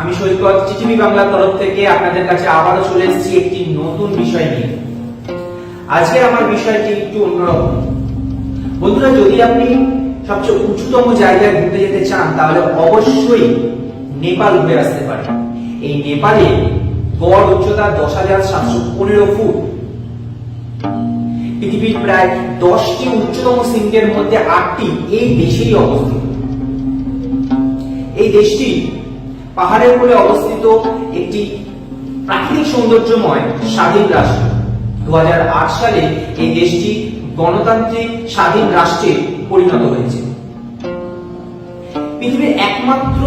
আমি সৈকত চিটিভি বাংলা তরফ থেকে আপনাদের কাছে আবারও চলে এসেছি একটি নতুন বিষয় নিয়ে। আজকে আমার বিষয়টি একটু অন্যরকম। বন্ধুরা, যদি আপনি সবচেয়ে উঁচুতম জায়গায় ঘুরতে যেতে চান, তাহলে অবশ্যই নেপাল ঘুরে আসতে পারেন। এই নেপালে গড় উচ্চতা দশ হাজার সাতশো পনেরো ফুট। পৃথিবীর প্রায় দশটি উচ্চতম শৃঙ্গের মধ্যে আটটি এই দেশেই অবস্থিত। এই দেশটি পাহাড়ের উপরে অবস্থিত একটি প্রাকৃতিক সৌন্দর্যময় স্বাধীন রাষ্ট্র। দু সালে এই দেশটি গণতান্ত্রিক স্বাধীন রাষ্ট্রে পরিণত হয়েছে। পৃথিবীর একমাত্র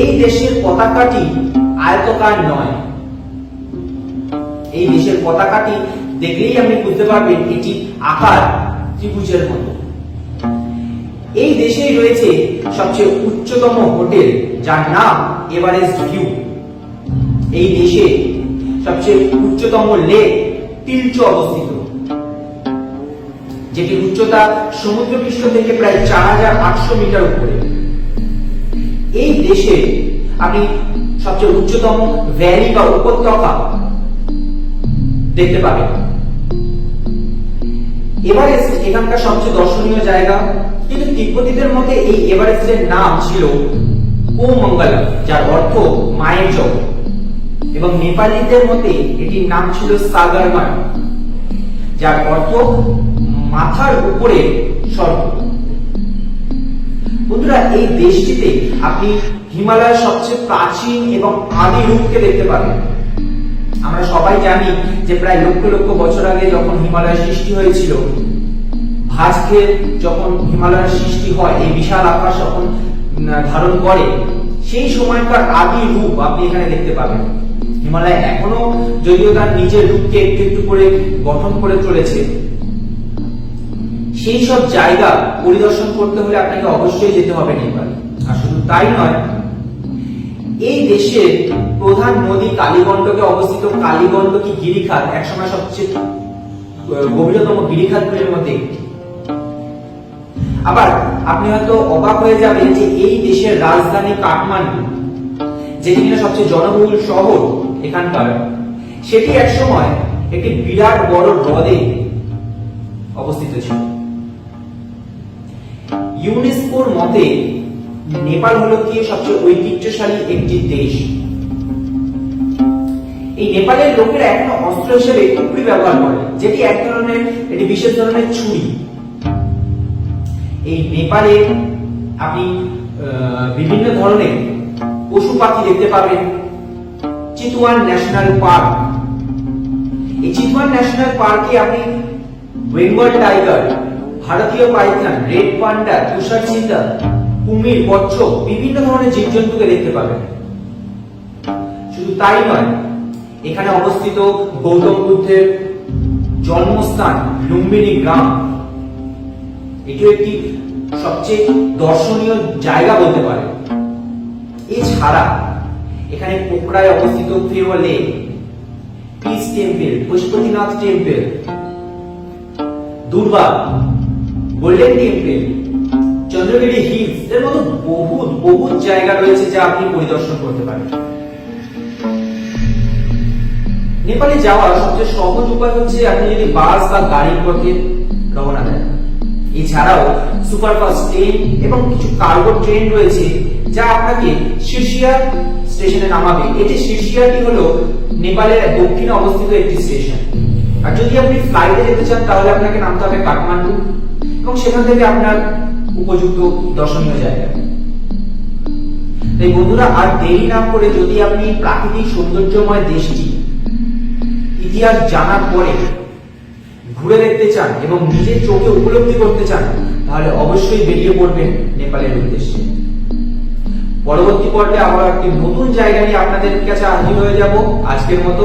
এই দেশের পতাকাটি আয়তকার নয়। এই দেশের পতাকাটি দেখলেই আপনি বুঝতে পারবেন এটি আকার ত্রিভুজের মতো। এই দেশেই রয়েছে সবচেয়ে উচ্চতম হোটেল, যার নাম এভারেস্ট ভিউ। এই দেশে সবচেয়ে উচ্চতম লেক টিলচো অবস্থিত। যেটি উচ্চতা সমুদ্রপৃষ্ঠ থেকে প্রায় চার হাজার আটশো মিটার উপরে। এই দেশে আপনি সবচেয়ে উচ্চতম ভ্যালি বা উপত্যকা দেখতে পাবেন। এভারেস্ট এখানকার সবচেয়ে দর্শনীয় জায়গা। কিন্তু তিব্বতীদের মধ্যে এই এভারেস্টের নাম ছিল কোমঙ্গল যার অর্থ মায়ের এবং নেপালিদের মতে এটির নাম ছিল সাগরমান যার অর্থ মাথার উপরে স্বর্গ। বন্ধুরা, এই দেশটিতে আপনি হিমালয়ের সবচেয়ে প্রাচীন এবং আদি রূপকে দেখতে পাবেন। আমরা সবাই জানি যে প্রায় লক্ষ লক্ষ বছর আগে যখন হিমালয়ের সৃষ্টি হয়েছিল ভাঁজ খেয়ে যখন হিমালয়ের সৃষ্টি হয়, এই বিশাল আকাশ যখন ধারণ করে, সেই সময়কার আদি রূপ আপনি এখানে দেখতে পাবেন। হিমালয় এখনও যদিও তার নিজের রূপকে একটু একটু করে গঠন করে চলেছে। সেই সব জায়গা পরিদর্শন করতে হলে আপনাকে অবশ্যই যেতে হবে নেপাল আর শুধু তাই নয় এই দেশের প্রধান নদী কালীগণ্ডকে অবস্থিত কালীগণ্ডকী গিরিখাত? একসময় সবচেয়ে গভীরতম গিরিখাতগুলির মধ্যে একটি। আবার আপনি হয়তো অবাক হয়ে যাবেন যে এই দেশের রাজধানী কাঠমান্ডু, যেটি কিনা সবচেয়ে জনবহুল শহর এখানকার, সেটি একসময় একটি বিরাট বড় হ্রদে অবস্থিত ছিল। ইউনেস্কোর মতে নেপাল হলো কি সবচেয়ে ঐতিহ্যশালী একটি দেশ? এই নেপালের লোকেরা এখনও অস্ত্র হিসেবে টুকরি ব্যবহার করে, যেটি এক ধরনের, এটি বিশেষ ধরনের ছুরি। এই নেপালে আপনি বিভিন্ন ধরনের পশু পাখি দেখতে পাবেন। Chitwan national park. এই চিতওয়ান ন্যাশনাল পার্কে আপনি বেঙ্গল টাইগার, ভারতীয় পাইথন, রেড পান্ডা, তুষার চিতা কুমির কচ্ছপ বিভিন্ন ধরনের জীবজন্তুকে দেখতে পাবেন শুধু তাই নয়, এখানে অবস্থিত গৌতম বুদ্ধের জন্মস্থান লুম্বিনী গ্রাম। এটিও একটি সবচেয়ে দর্শনীয় জায়গা বলতে পারে। এছাড়া, এখানে পোকরায় অবস্থিত lake peace temple Pashupatinath temple, Durbar, golden temple, Chandragiri hills এর মতো বহুত বহুত জায়গা রয়েছে যা আপনি পরিদর্শন করতে পারেন। নেপালে যাওয়ার সবচেয়ে সহজ উপায় হচ্ছে আপনি যদি বাস বা গাড়ির পথে রওনা দেন। এছাড়াও সুপারফাস্ট ট্রেন এবং কিছু কার্গো ট্রেন রয়েছে যা আপনাকে শিরশিয়া স্টেশনে নামাবে। এটি শিরশিয়াটি হলো নেপালের দক্ষিণে অবস্থিত একটি স্টেশন। আর যদি আপনি ফ্লাইটে যেতে চান, তাহলে আপনাকে নামতে হবে কাঠমান্ডু এবং সেখান থেকে আপনার উপযুক্ত দর্শনীয় জায়গা। তাই বন্ধুরা, আর দেরি না করে যদি আপনি প্রাকৃতিক সৌন্দর্যময় দেশটি ইতিহাস জানার পরে ঘুরে দেখতে চান এবং নিজের চোখে উপলব্ধি করতে চান, তাহলে অবশ্যই বেরিয়ে পড়বেন নেপালের উদ্দেশ্যে। পরবর্তী পর্বে আবার একটি নতুন জায়গা নিয়ে আপনাদের কাছে হাজির হয়ে যাব। আজকের মতো